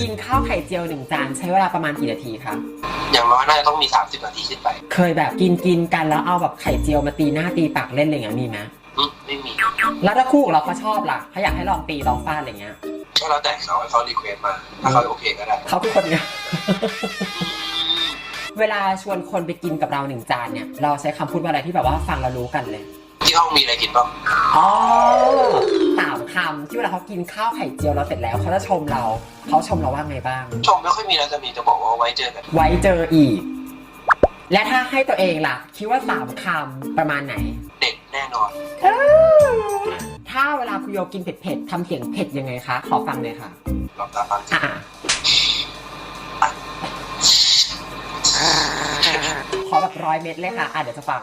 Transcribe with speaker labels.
Speaker 1: กินข้าวไข่เจียวหนึ่งจานใช้เวลาประมาณกี่นาทีคะ
Speaker 2: อย่างน้อยน่าจะต้องมี 30 นาทีขึ้นไป
Speaker 1: เคยแบบกินกินกันแล้วเอาแบบไข่เจียวมาตีหน้าตีปากเล่นอะไรอย่างเงี้ยมีไหม
Speaker 2: อืมไม่มี
Speaker 1: แล้วถ้าคู่ของเราเขาชอบล่ะเขาอยากให้ลองตีลองฟาดอะไรเงี้ย
Speaker 2: ก็แล้วแต่เขาให้เขารีเควสมา ถ้าเขาโอเคก็ได้
Speaker 1: เขาคือคนเนี้ย เวลาชวนคนไปกินกับเราหนึ่งจานเนี่ย เราใช้คำพูดว่าอะไรที่แบบว่าฟังแล้วรู้กันเลย
Speaker 2: ที่ห้องมีอะไรกินบ้าง
Speaker 1: อ๋อสามคำที่เวลาเขากินข้าวไข่เจียวเราเสร็จแล้วเขาจะชมเราเขาชมเราว่าไงบ้าง
Speaker 2: ชมไม่ค่อยมีแล้วจะมีจะบอกว่าไว้เจอกัน
Speaker 1: ไว้เจออีก และถ้าให้ตัวเองล่ะ คิดว่าสามคำประมาณไหน
Speaker 2: เด็ดแน่นอน
Speaker 1: ถ้าเวลาคุณโยกินเผ็ดๆทำเสียงเผ็ดยังไงคะ ขอฟังหน่อยค่ะ
Speaker 2: ลองตามฟังสิ
Speaker 1: อะขอแบบร้อยเม็ดเลยค่ะ อะเดี๋ยวจะฟัง